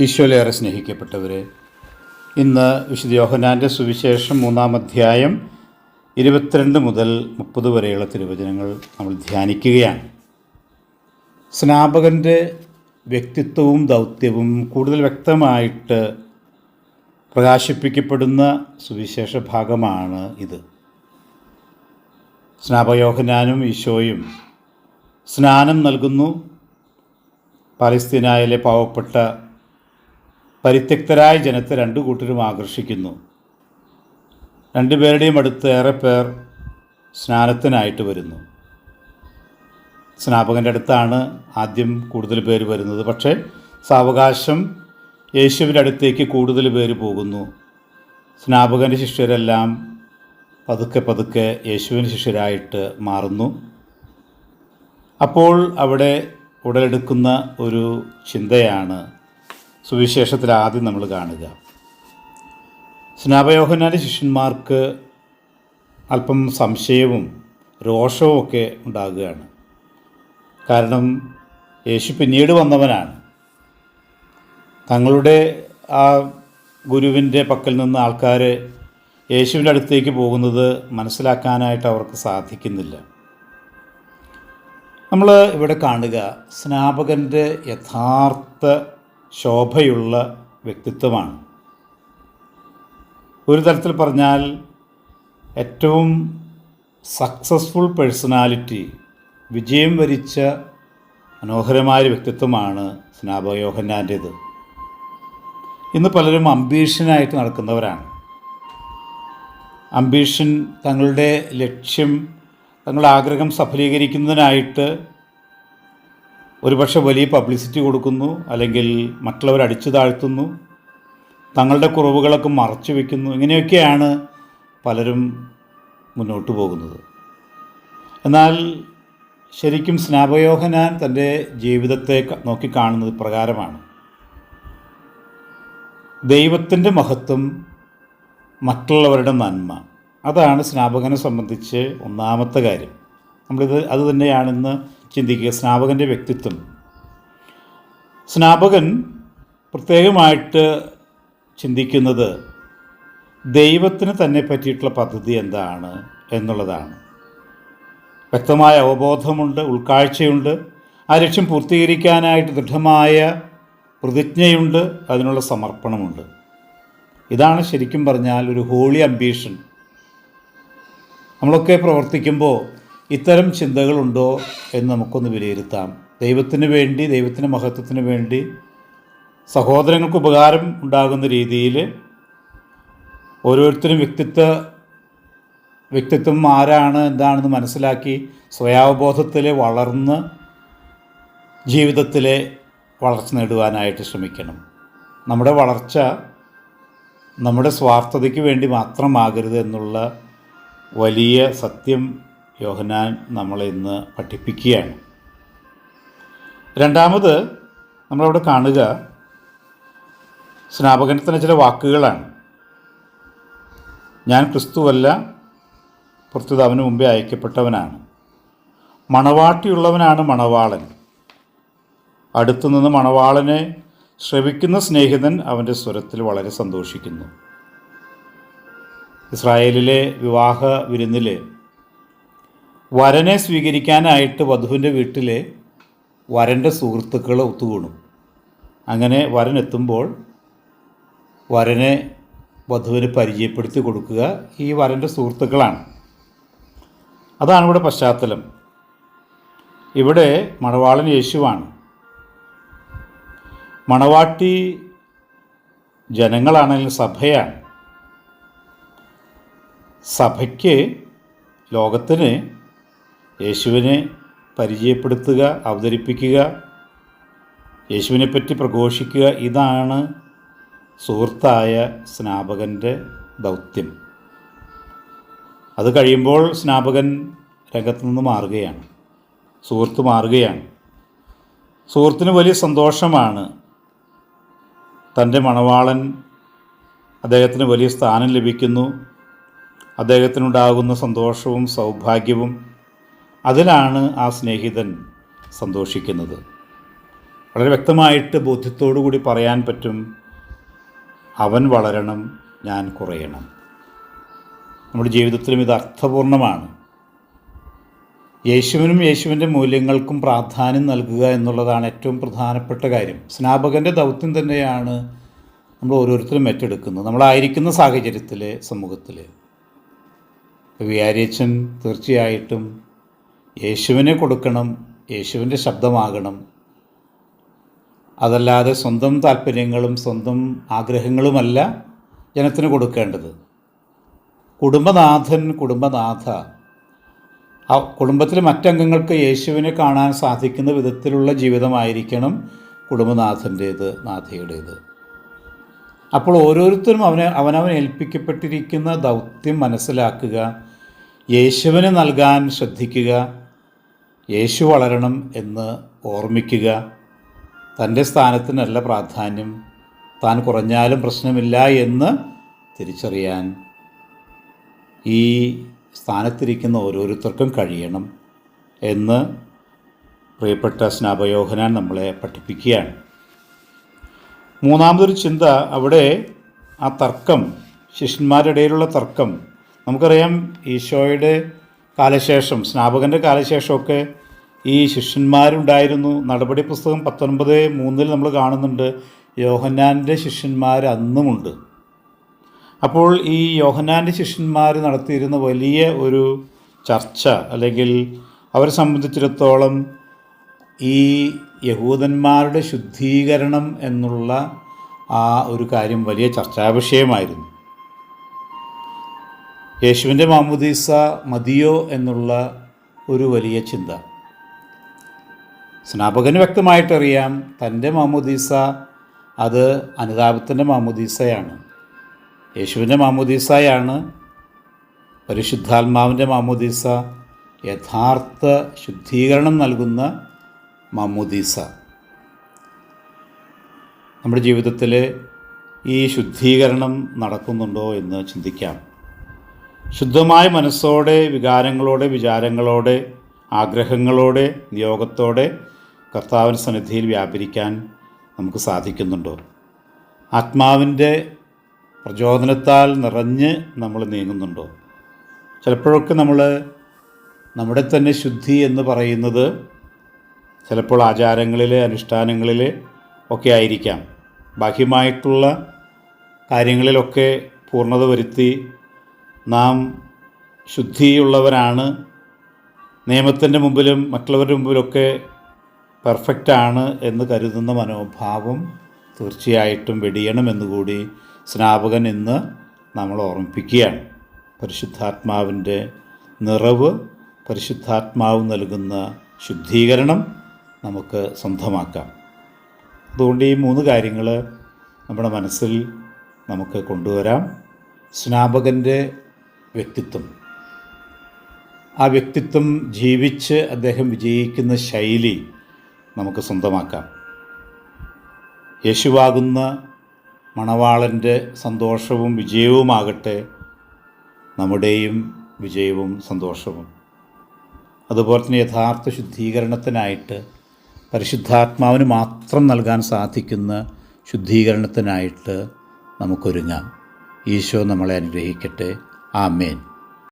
ഈശോയിലേറെ സ്നേഹിക്കപ്പെട്ടവരെ ഇന്ന് വിശുദ്ധ യോഹനാന്റെ സുവിശേഷം മൂന്നാം അധ്യായം ഇരുപത്തിരണ്ട് മുതൽ മുപ്പത് വരെയുള്ള തിരുവചനങ്ങൾ നമ്മൾ ധ്യാനിക്കുകയാണ്. സ്നാപകന്റെ വ്യക്തിത്വവും ദൗത്യവും കൂടുതൽ വ്യക്തമായിട്ട് പ്രകാശിപ്പിക്കപ്പെടുന്ന സുവിശേഷ ഭാഗമാണ് ഇത്. സ്നാപകയോഹനാനും ഈശോയും സ്നാനം നൽകുന്നു. പാലസ്തീനായിലെ പാവപ്പെട്ട പരിത്യക്തരായ ജനത്തെ രണ്ടു കൂട്ടരും ആകർഷിക്കുന്നു. രണ്ടുപേരുടെയും അടുത്ത് ഏറെ പേർ സ്നാനത്തിനായിട്ട് വരുന്നു. സ്നാപകന്റെ അടുത്താണ് ആദ്യം കൂടുതൽ പേര് വരുന്നത്. പക്ഷേ സാവകാശം യേശുവിന്റെ അടുത്തേക്ക് കൂടുതൽ പേര് പോകുന്നു. സ്നാപകന്റെ ശിഷ്യരെല്ലാം പതുക്കെ പതുക്കെ യേശുവിന്റെ ശിഷ്യരായിട്ട് മാറുന്നു. അപ്പോൾ അവിടെ ഉടലെടുക്കുന്ന ഒരു ചിന്തയാണ് സുവിശേഷത്തിൽ ആദ്യം നമ്മൾ കാണുക. സ്നാപയോഹനാന്റെ ശിഷ്യന്മാർക്ക് അല്പം സംശയവും രോഷവും ഒക്കെ ഉണ്ടാകുകയാണ്. കാരണം യേശു പിന്നീട് വന്നവനാണ്. തങ്ങളുടെ ആ ഗുരുവിന്റെ പക്കൽ നിന്ന് ആൾക്കാർ യേശുവിന്റെ അടുത്തേക്ക് പോകുന്നത് മനസ്സിലാക്കാനായിട്ട് അവർക്ക് സാധിക്കുന്നില്ല. നമ്മൾ ഇവിടെ കാണുക സ്നാപകന്റെ യഥാർത്ഥ ശോഭയുള്ള വ്യക്തിത്വമാണ്. ഒരു തരത്തിൽ പറഞ്ഞാൽ ഏറ്റവും സക്സസ്ഫുൾ പേഴ്സണാലിറ്റി വിജയം വരിച്ച മനോഹരമായ വ്യക്തിത്വമാണ് സ്നാപകയോഹന്നാന്റേത് ഇന്ന് പലരും അംബീഷനായിട്ട് നടക്കുന്നവരാണ്. അംബീഷൻ തങ്ങളുടെ ലക്ഷ്യം തങ്ങളുടെ ആഗ്രഹം സഫലീകരിക്കുന്നതിനായിട്ട് ഒരുപക്ഷെ വലിയ പബ്ലിസിറ്റി കൊടുക്കുന്നു അല്ലെങ്കിൽ മറ്റുള്ളവർ അടിച്ചു താഴ്ത്തുന്നു തങ്ങളുടെ കുറവുകളൊക്കെ മറച്ചു വയ്ക്കുന്നു ഇങ്ങനെയൊക്കെയാണ് പലരും മുന്നോട്ട് പോകുന്നത്. എന്നാൽ ശരിക്കും സ്നാപയോഹനാൻ തന്റെ ജീവിതത്തെ നോക്കിക്കാണുന്നത് പ്രകാരമാണ്. ദൈവത്തിന്റെ മഹത്വം മറ്റുള്ളവരുടെ നന്മ. അതാണ് സ്നാപകനെ സംബന്ധിച്ച് ഒന്നാമത്തെ കാര്യം. നമ്മളിത് അത് തന്നെയാണെന്ന് ചിന്തിക്കുക. സ്നാപകന്റെ വ്യക്തിത്വം. സ്നാപകൻ പ്രത്യേകമായിട്ട് ചിന്തിക്കുന്നത് ദൈവത്തിന് തന്നെ പറ്റിയിട്ടുള്ള പദ്ധതി എന്താണ് എന്നുള്ളതാണ്. വ്യക്തമായ അവബോധമുണ്ട് ഉൾക്കാഴ്ചയുണ്ട്. ആ ലക്ഷ്യം പൂർത്തീകരിക്കാനായിട്ട് ദൃഢമായ പ്രതിജ്ഞയുണ്ട് അതിനുള്ള സമർപ്പണമുണ്ട്. ഇതാണ് ശരിക്കും പറഞ്ഞാൽ ഒരു ഹോളി അംബീഷൻ. നമ്മളൊക്കെ പ്രവർത്തിക്കുമ്പോൾ ഇത്തരം ചിന്തകളുണ്ടോ എന്ന് നമുക്കൊന്ന് വിലയിരുത്താം. ദൈവത്തിന് വേണ്ടി ദൈവത്തിന്റെ മഹത്വത്തിന് വേണ്ടി സഹോദരങ്ങൾക്ക് ഉപകാരം ഉണ്ടാകുന്ന രീതിയിൽ ഓരോരുത്തരും വ്യക്തിത്വ വ്യക്തിത്വം ആരാണ് എന്താണെന്ന് മനസ്സിലാക്കി സ്വയാവബോധത്തിൽ വളർന്ന് ജീവിതത്തിലെ വളർച്ച നേടുവാനായിട്ട് ശ്രമിക്കണം. നമ്മുടെ വളർച്ച നമ്മുടെ സ്വാർത്ഥതയ്ക്ക് വേണ്ടി മാത്രമാകരുത് എന്നുള്ള വലിയ സത്യം യോഹനാൻ നമ്മളെ ഇന്ന് പഠിപ്പിക്കുകയാണ്. രണ്ടാമത് നമ്മളവിടെ കാണുക സ്നാപകനത്തിന് ചില വാക്കുകളാണ്. ഞാൻ ക്രിസ്തുവല്ല പ്രസ്തുത അവന് മുമ്പേ അയക്കപ്പെട്ടവനാണ്. മണവാട്ടിയുള്ളവനാണ് മണവാളൻ. അടുത്തുനിന്ന് മണവാളനെ ശ്രവിക്കുന്ന സ്നേഹിതൻ അവന്റെ സ്വരത്തിൽ വളരെ സന്തോഷിക്കുന്നു. ഇസ്രായേലിലെ വിവാഹ വിരുന്നിൽ വരനെ സ്വീകരിക്കാനായിട്ട് വധുവിന്റെ വീട്ടിലെ വരന്റെ സുഹൃത്തുക്കൾ ഒത്തുകൂടും. അങ്ങനെ വരൻ എത്തുമ്പോൾ വരനെ വധുവിന് പരിചയപ്പെടുത്തി കൊടുക്കുക ഈ വരന്റെ സുഹൃത്തുക്കളാണ്. അതാണ് ഇവിടെ പശ്ചാത്തലം. ഇവിടെ മണവാളൻ യേശുവാണ്. മണവാട്ടി ജനങ്ങളാണെങ്കിൽ സഭയാണ്. സഭയ്ക്ക് ലോകത്തിന് യേശുവിനെ പരിചയപ്പെടുത്തുക അവതരിപ്പിക്കുക യേശുവിനെപ്പറ്റി പ്രഘോഷിക്കുക ഇതാണ് സുഹൃത്തായ സ്നാപകന്റെ ദൗത്യം. അത് കഴിയുമ്പോൾ സ്നാപകൻ രംഗത്തു നിന്ന് മാറുകയാണ് സുഹൃത്ത് മാറുകയാണ്. സുഹൃത്തിന് വലിയ സന്തോഷമാണ് തന്റെ മണവാളൻ അദ്ദേഹത്തിന് വലിയ സ്ഥാനം ലഭിക്കുന്നു. അദ്ദേഹത്തിനുണ്ടാകുന്ന സന്തോഷവും സൗഭാഗ്യവും അതിലാണ് ആ സ്നേഹിതൻ സന്തോഷിക്കുന്നത്. വളരെ വ്യക്തമായിട്ട് ബോധ്യത്തോടു കൂടി പറയാൻ പറ്റും അവൻ വളരണം ഞാൻ കുറയണം. നമ്മുടെ ജീവിതത്തിലും ഇത് അർത്ഥപൂർണമാണ്. യേശുവിനും യേശുവിന്റെ മൂല്യങ്ങൾക്കും പ്രാധാന്യം നൽകുക എന്നുള്ളതാണ് ഏറ്റവും പ്രധാനപ്പെട്ട കാര്യം. സ്നാപകന്റെ ദൗത്യം തന്നെയാണ് നമ്മൾ ഓരോരുത്തരും ഏറ്റെടുക്കുന്നത്. നമ്മളായിരിക്കുന്ന സാഹചര്യത്തിൽ സമൂഹത്തിൽ വിയാരിയച്ചൻ തീർച്ചയായിട്ടും യേശുവിനെ കൊടുക്കണം യേശുവിന്റെ ശബ്ദമാകണം. അതല്ലാതെ സ്വന്തം താല്പര്യങ്ങളും സ്വന്തം ആഗ്രഹങ്ങളുമല്ല ജനത്തിന് കൊടുക്കേണ്ടത്. കുടുംബനാഥൻ കുടുംബനാഥ. ആ കുടുംബത്തിലെ മറ്റംഗങ്ങൾക്ക് യേശുവിനെ കാണാൻ സാധിക്കുന്ന വിധത്തിലുള്ള ജീവിതമായിരിക്കണം കുടുംബനാഥന്റേത് നാഥയുടേത്. അപ്പോൾ ഓരോരുത്തരും അവനെ അവനവൻ ഏൽപ്പിക്കപ്പെട്ടിരിക്കുന്ന ദൗത്യം മനസ്സിലാക്കുക യേശുവിന് നൽകാൻ ശ്രദ്ധിക്കുക യേശു വളരണം എന്ന് ഓർമ്മിക്കുക. തന്റെ സ്ഥാനത്തിനല്ല പ്രാധാന്യം. താൻ കുറഞ്ഞാലും പ്രശ്നമില്ല എന്ന് തിരിച്ചറിയാൻ. ഈ സ്ഥാനത്തിരിക്കുന്ന ഓരോരുത്തർക്കും കഴിയണം എന്ന് പ്രിയപ്പെട്ട സ്നാപയോഹനാൻ നമ്മളെ പഠിപ്പിക്കുകയാണ്. മൂന്നാമതൊരു ചിന്ത അവിടെ ആ തർക്കം ശിഷ്യന്മാരുടെ ഇടയിലുള്ള തർക്കം. നമുക്കറിയാം ഈശോയുടെ കാലശേഷം സ്നാപകന്റെ കാലശേഷമൊക്കെ ഈ ശിഷ്യന്മാരുണ്ടായിരുന്നു. നടപടി പുസ്തകം പത്തൊൻപത് മൂന്നിൽ നമ്മൾ കാണുന്നുണ്ട് യോഹന്നാന്റെ ശിഷ്യന്മാർ അന്നുമുണ്ട്. അപ്പോൾ ഈ യോഹന്നാന്റെ ശിഷ്യന്മാർ നടത്തിയിരുന്ന വലിയ ഒരു ചർച്ച അല്ലെങ്കിൽ അവരെ സംബന്ധിച്ചിടത്തോളം ഈ യഹൂദന്മാരുടെ ശുദ്ധീകരണം എന്നുള്ള ആ ഒരു കാര്യം വലിയ ചർച്ചാ വിഷയമായിരുന്നു യേശുവിന്റെ മാമുദീസ മതിയോ എന്നുള്ള ഒരു വലിയ ചിന്ത. സ്നാപകന് വ്യക്തമായിട്ടറിയാം തന്റെ മാമുദീസ അത് അനുതാപത്തിന്റെ മാമുദീസയാണ്. യേശുവിന്റെ മാമുദീസയാണ് പരിശുദ്ധാത്മാവിന്റെ മാമുദീസ യഥാർത്ഥ ശുദ്ധീകരണം നൽകുന്ന മാമുദീസ. നമ്മുടെ ജീവിതത്തിൽ ഈ ശുദ്ധീകരണം നടക്കുന്നുണ്ടോ എന്ന് ചിന്തിക്കാം. ശുദ്ധമായ മനസ്സോടെ വികാരങ്ങളോടെ വിചാരങ്ങളോടെ ആഗ്രഹങ്ങളോടെ നിയോഗത്തോടെ കർത്താവിന്റെ സന്നിധിയിൽ വ്യാപരിക്കാൻ നമുക്ക് സാധിക്കുന്നുണ്ടോ? ആത്മാവിന്റെ പ്രചോദനത്താൽ നിറഞ്ഞ് നമ്മൾ നീങ്ങുന്നുണ്ടോ? ചിലപ്പോഴൊക്കെ നമ്മൾ നമ്മുടെ തന്നെ ശുദ്ധി എന്ന് പറയുന്നത് ചിലപ്പോൾ ആചാരങ്ങളിൽ അനുഷ്ഠാനങ്ങളിൽ ഒക്കെ ആയിരിക്കാം. ബാഹ്യമായിട്ടുള്ള കാര്യങ്ങളിലൊക്കെ പൂർണത വരുത്തി നാം ശുദ്ധിയുള്ളവരാണ്. നിയമത്തിന്റെ മുമ്പിലും മറ്റുള്ളവരുടെ മുമ്പിലൊക്കെ പെർഫെക്റ്റാണ് എന്ന് കരുതുന്ന മനോഭാവം തീർച്ചയായിട്ടും വെടിയണമെന്നുകൂടി സ്നാപകൻ ഇന്ന് നമ്മൾ ഓർമ്മിപ്പിക്കുകയാണ്. പരിശുദ്ധാത്മാവിന്റെ നിറവ് പരിശുദ്ധാത്മാവ് നൽകുന്ന ശുദ്ധീകരണം നമുക്ക് സ്വന്തമാക്കാം. അതുകൊണ്ട് ഈ മൂന്ന് കാര്യങ്ങൾ നമ്മുടെ മനസ്സിൽ നമുക്ക് കൊണ്ടുവരാം. സ്നാപകന്റെ വ്യക്തിത്വം. ആ വ്യക്തിത്വം ജീവിച്ച് അദ്ദേഹം വിജയിക്കുന്ന ശൈലി നമുക്ക് സ്വന്തമാക്കാം. യേശുവാകുന്ന മണവാളന്റെ സന്തോഷവും വിജയവുമാകട്ടെ നമ്മുടെയും വിജയവും സന്തോഷവും. അതുപോലെ തന്നെ യഥാർത്ഥ ശുദ്ധീകരണത്തിനായിട്ട് പരിശുദ്ധാത്മാവിന് മാത്രം നൽകാൻ സാധിക്കുന്ന ശുദ്ധീകരണത്തിനായിട്ട് നമുക്കൊരുങ്ങാം. ഈശോ നമ്മളെ അനുഗ്രഹിക്കട്ടെ. Amen.